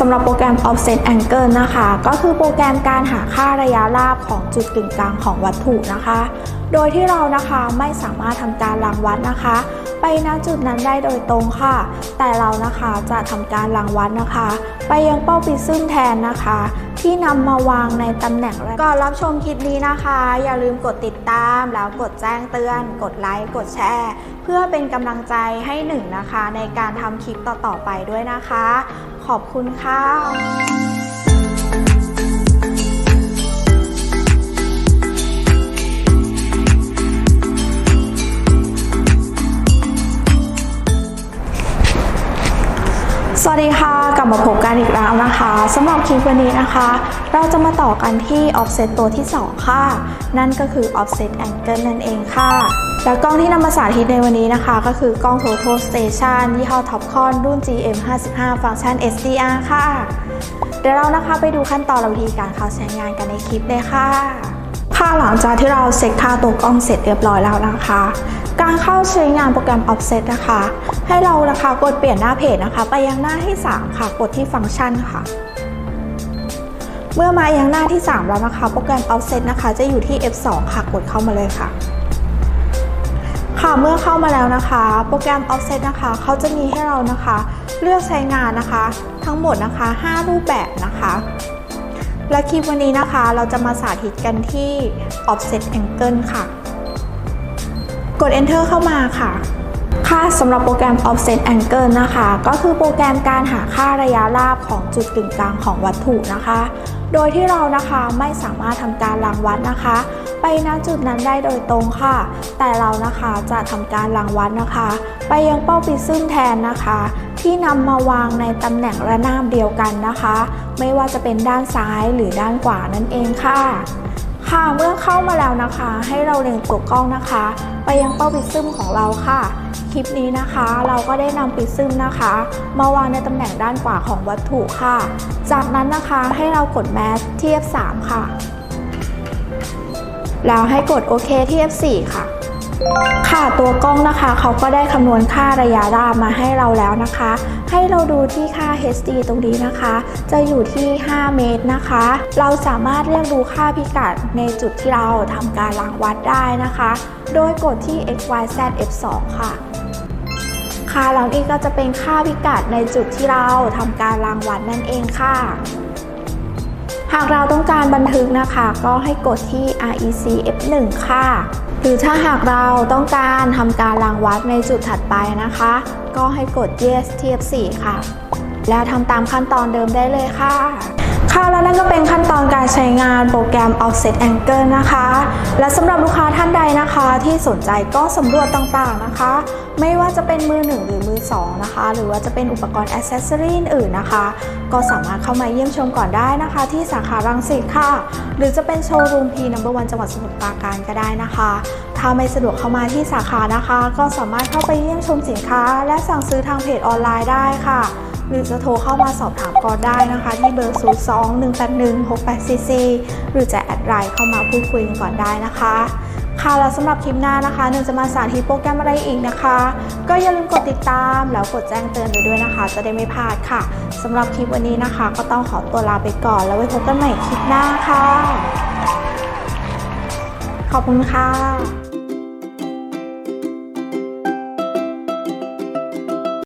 สำหรับโปรแกรม offset angle นะคะ ก็คือโปรแกรมการหาค่าระยะราบของจุดกึ่งกลางของวัตถุนะคะ โดยที่เรานะคะไม่สามารถทำการรังวัดนะคะ ณจุดนั้นได้โดยตรงค่ะ แต่เรานะคะจะทำการรังวัดนะคะ ไปยังเป้าปิซึมแทนนะคะ ที่นำมาวางในตำแหน่งแรกก่อนรับชมคลิปนี้นะคะ อย่าลืมกดติดตามแล้วกดแจ้งเตือน กดไลค์กดแชร์ เพื่อเป็นกำลังใจให้หนึ่งนะคะ ในการทำคลิปต่อๆไปด้วยนะคะ ขอบคุณค่ะ วัสดีค่ะ กลับมาพบกันอีกแล้วนะคะสำหรับคลิปวันนี้นะคะ เราจะมาต่อกันที่ offset ตัวที่ 2 ค่ะ นั่นก็คือ offset angle นั่นเองค่ะ แล้วกล้องที่นำมาสาธิตในวันนี้นะคะ ก็คือกล้อง total station ยี่ห้อ Topcon รุ่น GM55 ฟังก์ชัน SDR ค่ะ เดี๋ยวเรานะคะไปดูขั้นตอนและวิธีการเข้าใช้งานกันในคลิปเลยค่ะ ค่ะหลังจากที่เราเซ็ตค่าตัวกล้องเสร็จเรียบร้อยแล้วนะคะ การเข้าใช้งานโปรแกรม Offset นะคะ ให้เรานะคะกดเปลี่ยนหน้าเพจนะคะ ไปยังหน้าที่ 3 ค่ะกดที่ฟังก์ชันค่ะ เมื่อมายังหน้าที่ 3 แล้วนะคะ โปรแกรม Offset นะคะจะอยู่ที่ F2 ค่ะกดเข้ามาเลยค่ะ ค่ะเมื่อเข้ามาแล้วนะคะ โปรแกรม Offset นะคะเขาจะมีให้เรานะคะ เลือกใช้งานนะคะ ทั้งหมดนะคะ 5 รูปแบบนะคะ และคลิปวันนี้นะคะเราจะมาสาธิตกันที่ offset angle ค่ะ กด enter เข้ามาค่ะ ค่ะสำหรับโปรแกรม offset angle นะคะ ก็คือโปรแกรมการหาค่าระยะราบของจุดกึ่งกลางของวัตถุนะคะ โดยที่เรานะคะไม่สามารถทำการรังวัดนะคะ ไปณจุดนั้นได้โดยตรงค่ะ แต่เรานะคะจะทำการรังวัดนะคะ ไปยังเป้าปิซึมแทนนะคะ ที่นำมาวางในตำแหน่งระนาบเดียวกันนะคะ ไม่ว่าจะเป็นด้านซ้ายหรือด้านขวานั่นเองค่ะ ค่ะเมื่อเข้ามาแล้วนะคะ ให้เราเล็งตัวกล้องนะคะ ไปยังเป้าปิดซึมของเราค่ะ คลิปนี้นะคะเราก็ได้นำปิดซึมนะคะ มาวางในตำแหน่งด้านขวาของวัตถุค่ะ จากนั้นนะคะให้เรากดแมสเที่ F3 ค่ะ แล้วให้กดโอเคเที่ F4 ค่ะ ค่ะตัวกล้องนะคะเขาก็ได้คำนวณค่าระยะราบมาให้เราแล้วนะคะ ให้เราดูที่ค่า HD ตรงนี้นะคะ จะอยู่ที่ 5 เมตรนะคะ เราสามารถเรียกดูค่าพิกัดในจุดที่เราทำการรังวัดได้นะคะ โดยกดที่ XYZ F2 ค่ะค่ะหลังนี้ก็จะเป็นค่าพิกัดในจุดที่เราทำการรังวัดนั่นเองค่ะากเราต้องการบันทึกนะคะ ก็ให้กดที่ REC F1 ค่ะ หรือถ้าหากเราต้องการทำการรังวัดในจุดถัดไปนะคะ ก็ให้กด Yes ที่ F4 ค่ะ แล้วทำตามขั้นตอนเดิมได้เลยค่ะ ค่ะแล้วนั่นก็เป็นขั้นตอนการใช้งานโปรแกรม Offset Angle นะคะ และสำหรับลูกค้าท่านใดนะคะที่สนใจก็สำรวจต่างๆนะคะ ไม่ว่าจะเป็นมือหนึ่งหรือมือสองนะคะ หรือว่าจะเป็นอุปกรณ์อ c เซสซอรีอื่นนะคะ ก็สามารถเข้ามาเยี่ยมชมก่อนได้นะคะ ที่สาขารังสิตค่ะ หรือจะเป็นโชว์รูมพีนัมเบอร์วันจังหวัดสมุทรปราการก็ได้นะคะ ถ้าไม่สะดวกเข้ามาที่สาขานะคะ ก็สามารถเข้าไปเยี่ยมชมสินค้า และสั่งซื้อทางเพจออนไลน์ได้ค่ะ หรือจะโทรเข้ามาสอบถามก่อนได้นะคะ ที่เบอร์ 0 2 1 8 1 6 8 4 4 หรือจะแอดไลน์เข้ามาพูดคุยกันก่อนได้นะคะ ค่ะแล้วสำหรับคลิปหน้านะคะหนึ่งจะมาสาธิตโปรแกรมอะไรอีกนะคะ ก็อย่าลืมกดติดตามแล้วกดแจ้งเตือนไปด้วยนะคะ จะได้ไม่พลาดค่ะสำหรับคลิปวันนี้นะคะ ก็ต้องขอตัวลาไปก่อน แล้วไว้พบกันใหม่คลิปหน้าค่ะ ขอบคุณค่ะ